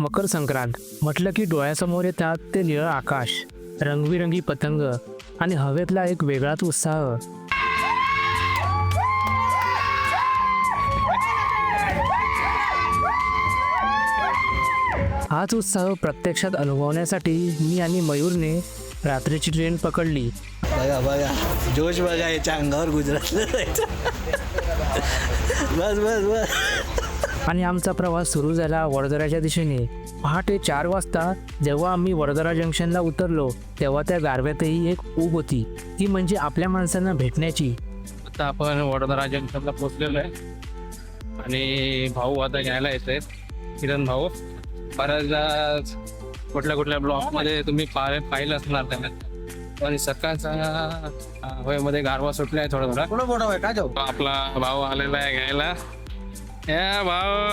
मकर संक्रांत. म्हटलं की डोळ्यासमोर येतात ते निळं आकाश रंगबिरंगी पतंग आणि हवेतला एक वेगळाच उत्साह. हाच उत्साह प्रत्यक्षात अनुभवण्यासाठी मी आणि मयूरने रात्रीची ट्रेन पकडली. बघा बघा. जोश बघा याच्या अंगावर गुजरात बस बस बस. आणि आमचा प्रवास सुरू झाला वडोदराच्या दिशेने. पहाटे चार वाजता जेव्हा आम्ही वडोदरा जंक्शनला उतरलो तेव्हा त्या गारव्यातही एक ऊब होती. ती म्हणजे आपल्या माणसांना भेटण्याची. आता आपण वडोदरा जंक्शनला पोहोचलेलो आहे. आणि भाऊ आता घ्यायला येत आहेत किरण भाऊ बऱ्याचदा कुठल्या कुठल्या ब्लॉकमध्ये तुम्ही पाह पाहिलं असणार त्यांना आणि सकाळचा अं, हवेमध्ये गारवा सुटला आहे थोडा थोडा. कोण मोठा आहे? का जाऊ आपला भाऊ आलेला आहे घ्यायला. भाऊ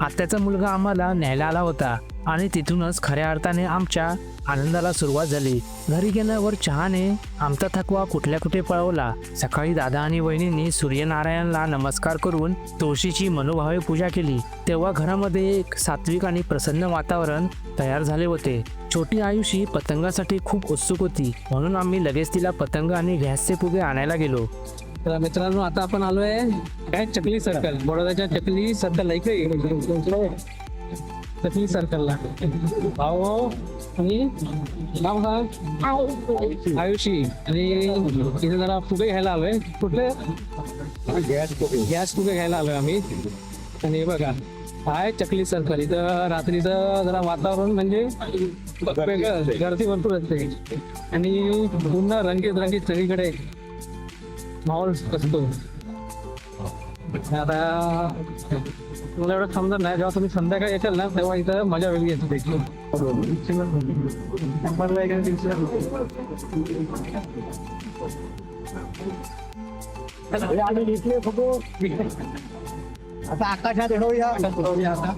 आत्याचा मुलगा आम्हाला न्यायला आला होता आणि तिथूनच खऱ्या अर्थाने आमच्या आनंदाला सुरुवात झाली. घरी गेल्यावर चहाने आमचा थकवा कुठल्या कुठे पळवला? सकाळी दादा आणि वहिनींनी सूर्यनारायणला नमस्कार करून तुळशीची मनोभावे पूजा केली. तेव्हा घरामध्ये एक सात्विक आणि प्रसन्न वातावरण तयार झाले होते. छोटी आयुषी पतंगासाठी खूप उत्सुक होती. म्हणून आम्ही लगेच तिला पतंग आणि गॅसचे फुगे आणायला गेलो. तर मित्रांनो आता आपण आलोय काय? चकली सर्कल बडोद्याच्या चकली सर्कल ऐक चकली सर्कलला भाऊ आणि नाव आयुषी. आणि इथे जरा फुगे घ्यायला आलोय. कुठले? गॅस फुगे. घ्यायला आलोय आम्ही. आणि बघा हाय चकली सर्कल इथं रात्रीचं जरा वातावरण म्हणजे गर्दी भरपूर असते. आणि पूर्ण रंगीत रंगीत सगळीकडे माहोल असतो आता मला एवढं समजत नाही जेव्हा तुम्ही संध्याकाळी येताल ना तेव्हा इथं मजा वेगळी येते त्याची. आता आकाशात येणूया आता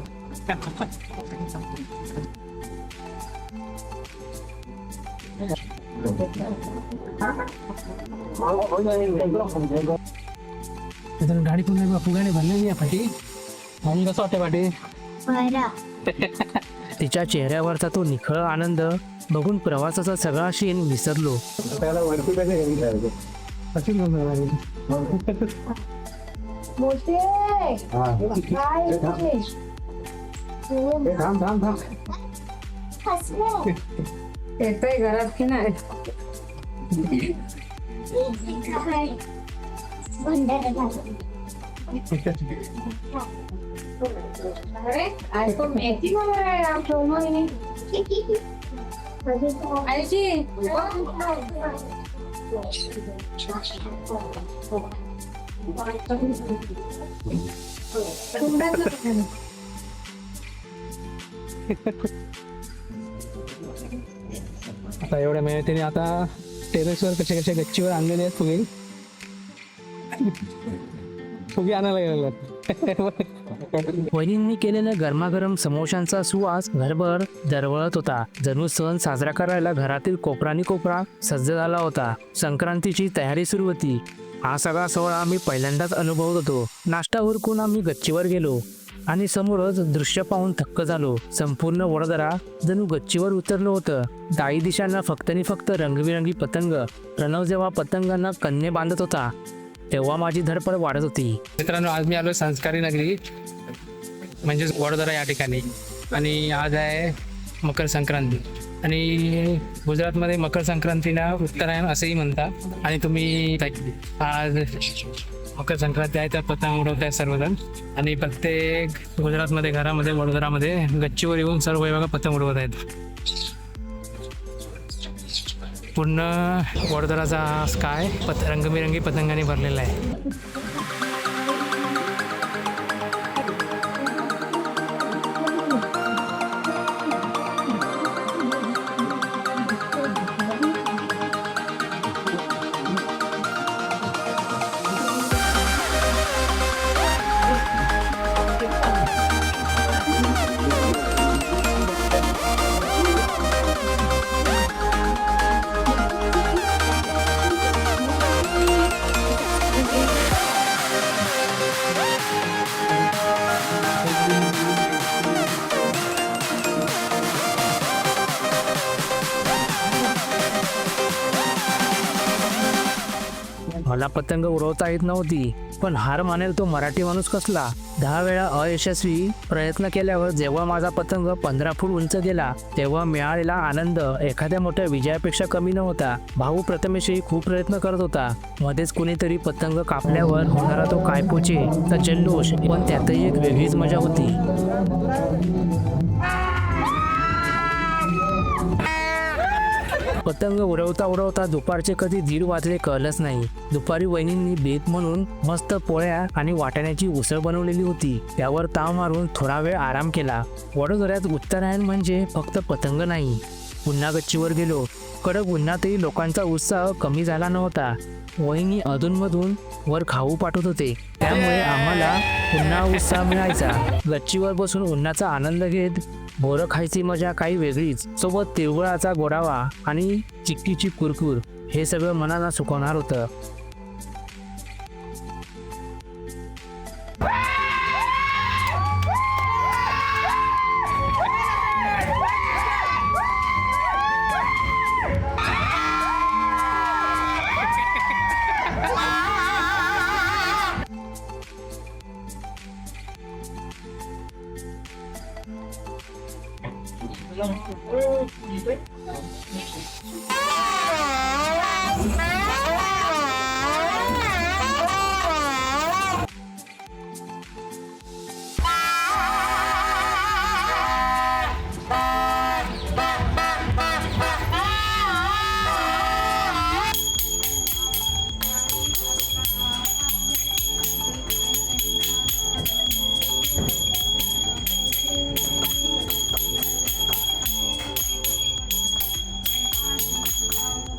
मित्रांनो, गाडी पूर्ण फुगाने भरलेली आहे पाठी म्हणून कसं वाटतं पाठी तिच्या चेहऱ्यावरचा तो निखळ आनंद बघून प्रवासाचा सगळा शीन विसरलो मोठे काय ते? हसले. येतोय घरात की नाही काय? भंडारा झाला. अरे ऐकून येते मला या प्रोमोने आईची आता एवढ्या मेहनतीने आता टेरेसवर कसे कसे गच्चीवर आणलेले आहेत फुगे. फुगे आणायला गेलेले वहिनींनी केलेल्या गरमागरम समोशांचा सुवास घरभर दरवळत होता. जणू सण साजरा करायला घरातील कोपरानी कोपरा सज्ज झाला होता. संक्रांतीची तयारी सुरू होती. हा सगळा सोहळा आम्ही पहिल्यांदाच अनुभवत होतो. नाश्ता उरकून आम्ही गच्चीवर गेलो. आणि समोरच दृश्य पाहून थक्क झालो. संपूर्ण वडोदरा जणू गच्चीवर उतरलं होतं. दाई दिशांना फक्त आणि फक्त रंगबिरंगी पतंग. प्रणव जेव्हा पतंगांना कन्ने बांधत होता तेव्हा माझी धडपड वाढत होती. मित्रांनो आज मी आलो संस्कारी नगरी म्हणजेच वडोदरा या ठिकाणी. आणि आज आहे मकर संक्रांती. आणि गुजरातमध्ये मकर संक्रांतीला उत्तरायण असंही म्हणतात. आणि तुम्ही आज मकर संक्रांती आहे त्यात पतंग उडवत आहे सर्वजण. आणि प्रत्येक गुजरातमध्ये घरामध्ये वडोदरामध्ये गच्चीवर येऊन सर्व हे बघा पतंग उडवत आहेत. पूर्ण वडोदराचा स्काय पत रंगबिरंगी पतंगाने भरलेला आहे. मला पतंग उडवता येत नव्हती पण हार मानेल तो मराठी माणूस कसला? दहा वेळा अयशस्वी प्रयत्न केल्यावर जेव्हा माझा पतंग पंधरा फूट उंच गेला तेव्हा मिळालेला आनंद एखाद्या मोठ्या विजयापेक्षा कमी नव्हता. भाऊ प्रथमेशही खूप प्रयत्न करत होता. मध्येच कुणीतरी पतंग कापल्यावर होणारा तो कायपोचे तर जल्लोष पण त्यातही एक वेगळीच मजा होती. पतंग उडवता उडवता दुपारचे कधी दीड वाजले कळलंच नाही. दुपारी वहिनींनी बेत म्हणून मस्त पोळ्या आणि वाटाण्याची उसळ बनवलेली होती. त्यावर ताव मारून थोडा वेळ आराम केला. वडोदऱ्यात उत्तरायण म्हणजे फक्त पतंग नाही. पुन्हा गच्चीवर गेलो. कडक उन्हातही लोकांचा उत्साह कमी झाला नव्हता. वहिनी अधूनमधून वर खाऊ पाठवत होते. त्यामुळे आम्हाला पुन्हा उत्साह मिळायचा. गच्चीवर बसून उन्हाचा आनंद घेत बोरं खायची मजा काही वेगळीच. सोबत तिळगुळाचा गोडावा आणि चिक्कीची कुरकुर. हे सगळं मनाला सुकवणार होतं. Oh, you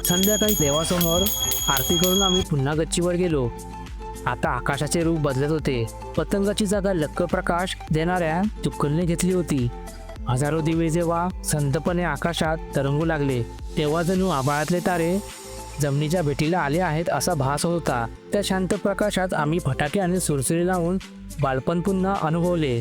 संध्याकाळी देवासमोर आरती करून आम्ही पुन्हा गच्चीवर गेलो. आता आकाशाचे रूप बदलत होते. पतंगाची जागा लक्क प्रकाश देणाऱ्या चुक्कलने घेतली होती. हजारो दिवे जेव्हा संतपणे आकाशात तरंगू लागले तेव्हा जणू आभाळातले तारे जमिनीच्या भेटीला आले आहेत असा भास होत होता. त्या शांत प्रकाशात आम्ही फटाके आणि सुरसुरी लावून बालपण पुन्हा अनुभवले.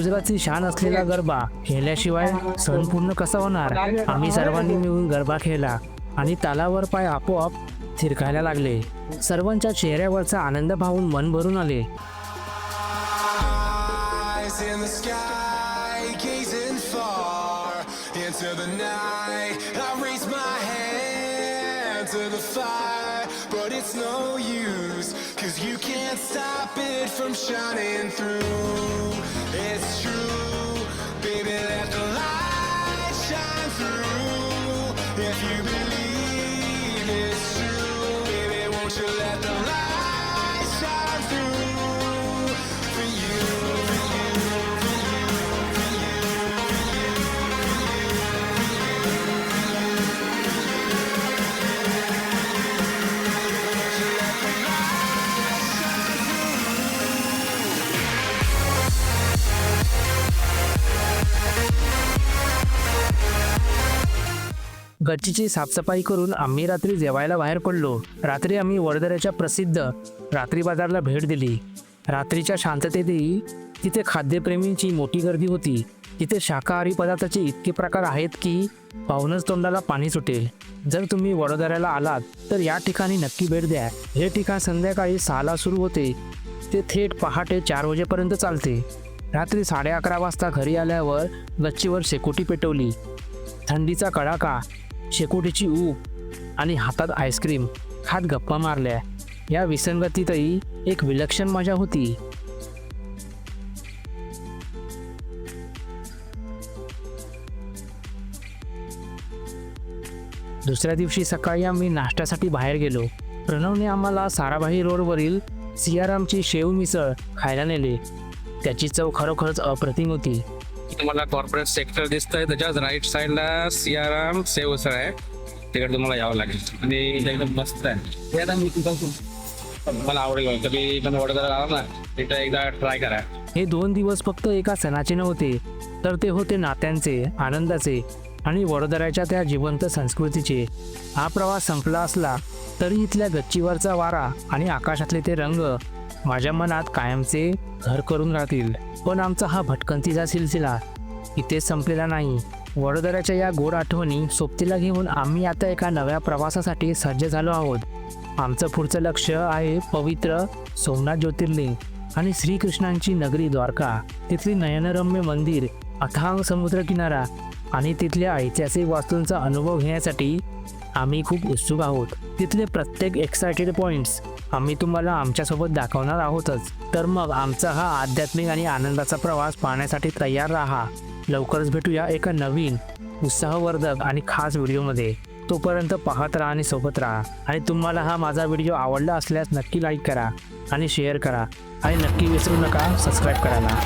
गुजरातची शान असलेला गरबा खेळल्याशिवाय सण पूर्ण कसा होणार? आम्ही सर्वांनी मिळून गरबा खेळला आणि तालावर पाय आपोआप थिरकायला लागले. सर्वांच्या चेहऱ्यावरचा आनंद पाहून मन भरून आले. To the night. I raise my hand to the fire, it's no use, cause you can't stop it from shining through. It's true, baby, let the light shine through. If you believe it's true, baby, won't you let the light गच्चीची साफसफाई करून आम्ही रात्री जेवायला बाहेर पडलो. रात्री आम्ही वडोदऱ्याच्या प्रसिद्ध रात्री बाजारला भेट दिली. रात्रीच्या शांततेतही तिथे खाद्यप्रेमींची मोठी गर्दी होती. तिथे शाकाहारी पदार्थाचे इतके प्रकार आहेत की पाहूनच तोंडाला पाणी सुटेल. जर तुम्ही वडोदऱ्याला आलात तर या ठिकाणी नक्की भेट द्या. हे ठिकाण संध्याकाळी सहाला सुरू होते. ते थेट पहाटे चार वाजेपर्यंत चालते. रात्री साडे अकरा वाजता घरी आल्यावर गच्चीवर शेकोटी पेटवली. थंडीचा कडाका शेकोटीची ऊब आणि हातात आईस्क्रीम खात गप्पा मारल्या. या विसंगतीतही एक विलक्षण मजा होती. दुसऱ्या दिवशी सकाळी आम्ही नाश्त्यासाठी बाहेर गेलो. प्रणवने आम्हाला साराभाई रोडवरील सियारामची शेव मिसळ खायला नेले. त्याची चव खरोखरच अप्रतिम होती. तुम्हाला कॉर्पोरेट सेक्टर दिसतंय. त्याच्याच राईट साईडला सियाराम सेव आहे. तिकडे तुम्हाला यावं लागेल. आणि इथे एकदम मस्त आहे. ते आता मी मला आवडेल कधी पण वडोदरा आला ना. तिथं एकदा ट्राय करा. हे दोन दिवस फक्त एका सणाचे नव्हते तर ते होते नात्यांचे आनंदाचे आणि वडोदऱ्याच्या त्या जिवंत संस्कृतीचे. हा प्रवास संपला असला तरी इथल्या गच्चीवरचा वारा आणि आकाशातले ते रंग माझ्या मनात कायमचे घर करून राहतील. पण आमचा हा भटकंतीचा सिलसिला इथे संपलेला नाही. वडोदऱ्याच्या या गोड आठवणी सोबतीला घेऊन आम्ही आता एका नव्या प्रवासासाठी सज्ज झालो आहोत. आमचं पुढचं लक्ष आहे पवित्र सोमनाथ ज्योतिर्लिंग आणि श्रीकृष्णांची नगरी द्वारका. तिथली नयनरम्य मंदिर अथांग समुद्रकिनारा आणि तिथल्या ऐतिहासिक वास्तूंचा अनुभव घेण्यासाठी आम्ही खूप उत्सुक आहोत. तिथले प्रत्येक एक्सायटेड पॉईंट्स आम्ही तुम्हाला आमच्यासोबत दाखवणार आहोतच. तर मग आमचा हा आध्यात्मिक आणि आनंदाचा प्रवास पाहण्यासाठी तयार राहा. लवकरच भेटूया एका नवीन उत्साहवर्धक आणि खास व्हिडिओमध्ये. तोपर्यंत पाहत राहा आणि सोबत राहा. आणि तुम्हाला हा माझा व्हिडिओ आवडला असल्यास नक्की लाईक करा आणि शेअर करा. आणि नक्की विसरू नका सबस्क्राईब करायला.